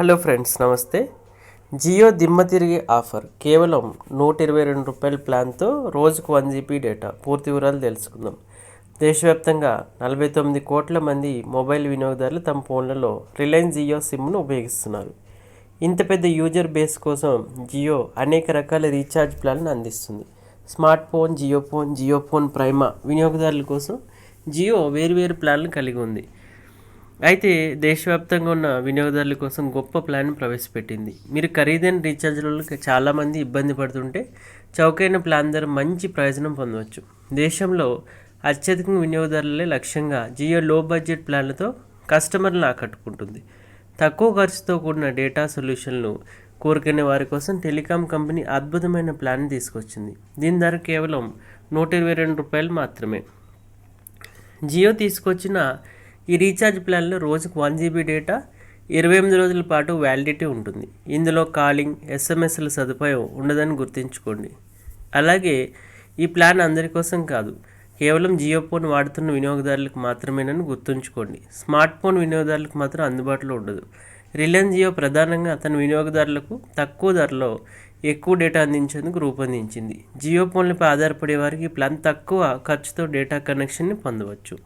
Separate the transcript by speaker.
Speaker 1: Hello friends నమస్తే. జియో దిమ్మ తిరిగి ఆఫర్ కేవలం నూట ఇరవై రెండు రూపాయల ప్లాన్తో రోజుకు వన్ జీబీ డేటా పూర్తి వివరాలు తెలుసుకుందాం. దేశవ్యాప్తంగా నలభై తొమ్మిది కోట్ల మంది మొబైల్ వినియోగదారులు తమ ఫోన్లలో రిలయన్స్ జియో సిమ్ను ఉపయోగిస్తున్నారు. ఇంత పెద్ద యూజర్ బేస్ కోసం జియో అనేక రకాల రీఛార్జ్ ప్లాన్లను అందిస్తుంది. Smart phone Jio phone Jio phone Prima వినియోగదారుల కోసం జియో వేరువేరు ప్లాన్లు కలిగి ఉంది. అయితే దేశవ్యాప్తంగా ఉన్న వినియోగదారుల కోసం గొప్ప ప్లాన్ ప్రవేశపెట్టింది. మీరు ఖరీదైన రీఛార్జ్లలో చాలామంది ఇబ్బంది పడుతుంటే చౌకైన ప్లాన్ ధర మంచి ప్రయోజనం పొందవచ్చు. దేశంలో అత్యధిక వినియోగదారులే లక్ష్యంగా జియో లో బడ్జెట్ ప్లాన్లతో కస్టమర్లను ఆకట్టుకుంటుంది. తక్కువ ఖర్చుతో కూడిన డేటా సొల్యూషన్లు కోరుకునే వారి కోసం టెలికాం కంపెనీ అద్భుతమైన ప్లాన్ తీసుకొచ్చింది. దీని ధర కేవలం నూట ఇరవై రెండు రూపాయలు మాత్రమే. జియో తీసుకొచ్చిన ఈ రీఛార్జ్ ప్లాన్లో రోజుకు వన్ జీబీ డేటా ఇరవై ఎనిమిది రోజుల పాటు వ్యాలిడిటీ ఉంటుంది. ఇందులో కాలింగ్ ఎస్ఎంఎస్ల సదుపాయం ఉండదని గుర్తుంచుకోండి. అలాగే ఈ ప్లాన్ అందరి కోసం కాదు కేవలం జియో ఫోన్ వాడుతున్న వినియోగదారులకు మాత్రమేనని గుర్తుంచుకోండి. స్మార్ట్ ఫోన్ వినియోగదారులకు మాత్రం అందుబాటులో ఉండదు. రిలయన్స్ జియో ప్రధానంగా తన వినియోగదారులకు తక్కువ ధరలో ఎక్కువ డేటా అందించేందుకు రూపొందించింది. జియో ఫోన్లపై ఆధారపడే వారికి ప్లాన్ తక్కువ ఖర్చుతో డేటా కనెక్షన్ని పొందవచ్చు.